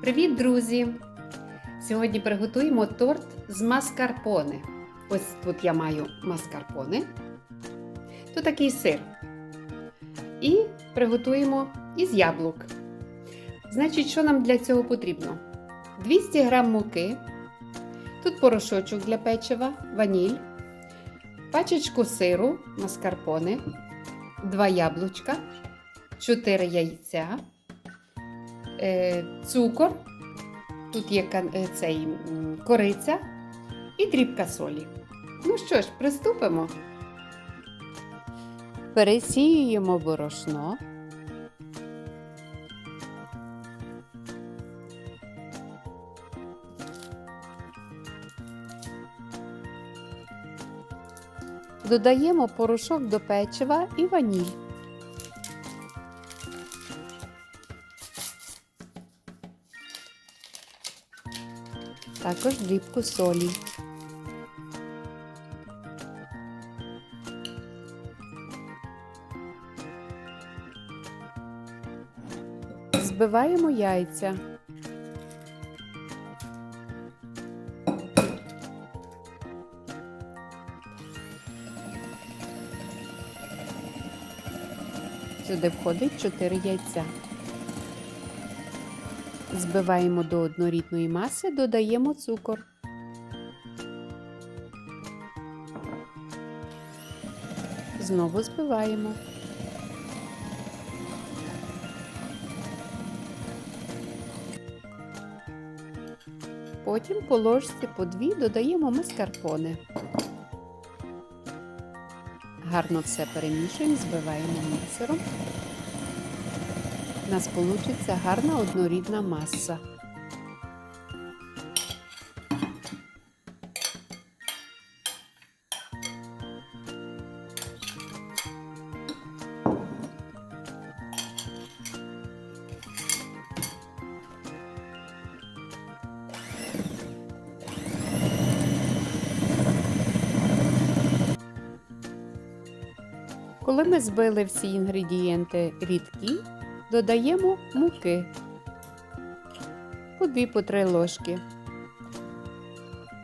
Привіт, друзі! Сьогодні приготуємо торт з маскарпоне. Ось тут я маю маскарпоне. Тут такий сир. І приготуємо із яблук. Значить, що нам для цього потрібно? 200 г муки. Тут порошочок для печива, ваніль, пачечку сиру маскарпоне, 2 яблучка, 4 яйця, цукор, тут є е, цей кориця і дрібка солі. Ну що ж, приступимо. Пересіюємо борошно. Додаємо порошок до печива і ваніль. Також дрібку солі. Збиваємо яйця. Сюди входить 4 яйця. Збиваємо до однорідної маси, додаємо цукор. Знову збиваємо. Потім по ложці по дві додаємо маскарпоне. Гарно все перемішуємо, збиваємо міксером. Нас вийде гарна однорідна маса. Коли ми збили всі інгредієнти рідкі, додаємо муки по 2-3 ложки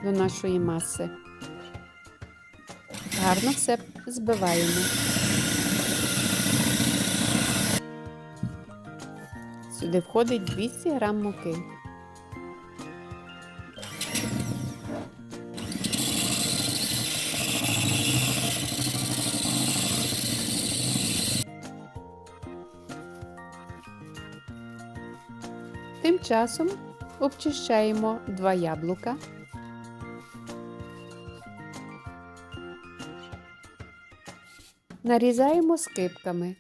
до нашої маси. Гарно все збиваємо. Сюди входить 200 г муки. Тим часом обчищаємо два яблука. Нарізаємо скибками.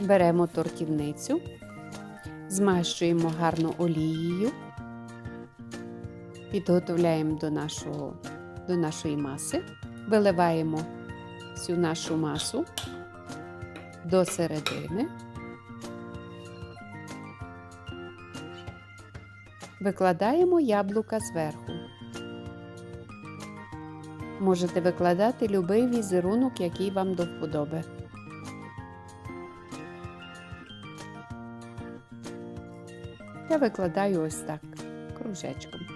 Беремо тортівницю, змащуємо гарно олією. Підготовляємо до, нашого, до нашої маси, виливаємо всю нашу масу до середини, викладаємо яблука зверху. Можете викладати будь-який візерунок, який вам до вподоби. Я викладаю ось так кружечком.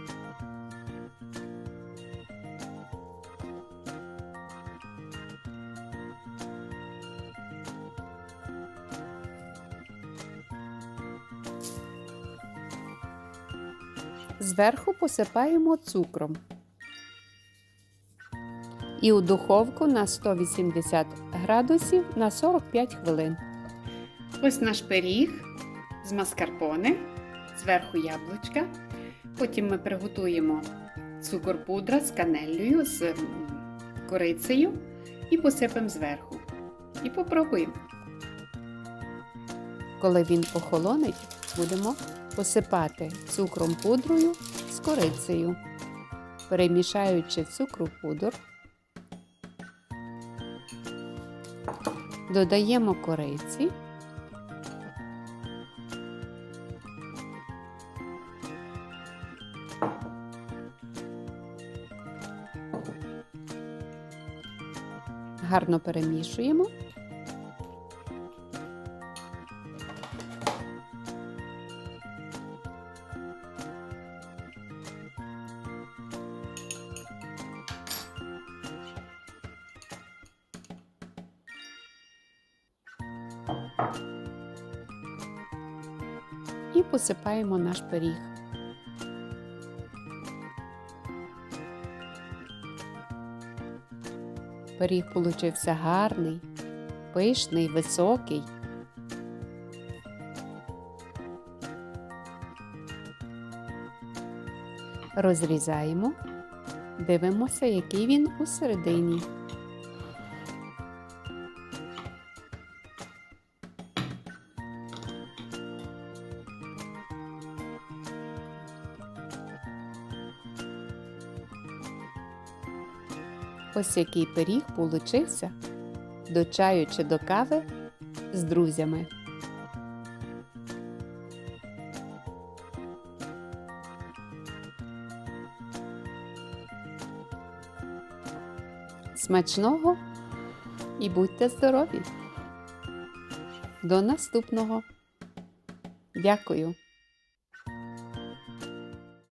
Зверху посипаємо цукром. І у духовку на 180 градусів на 45 хвилин. Ось наш пиріг з маскарпоне, зверху яблучка. Потім ми приготуємо цукор пудра з канеллею, з корицею і посипемо зверху. І попробуємо. Коли він охолонить, будемо посипати цукром пудрою з корицею, перемішаючи цукру пудр, додаємо кориці Гарно перемішуємо. І посипаємо наш пиріг. Пиріг получився гарний, пишний, високий. Розрізаємо, дивимося, який він у середині. Ось який пиріг получився до чаю чи до кави з друзями. Смачного і будьте здорові! До наступного! Дякую!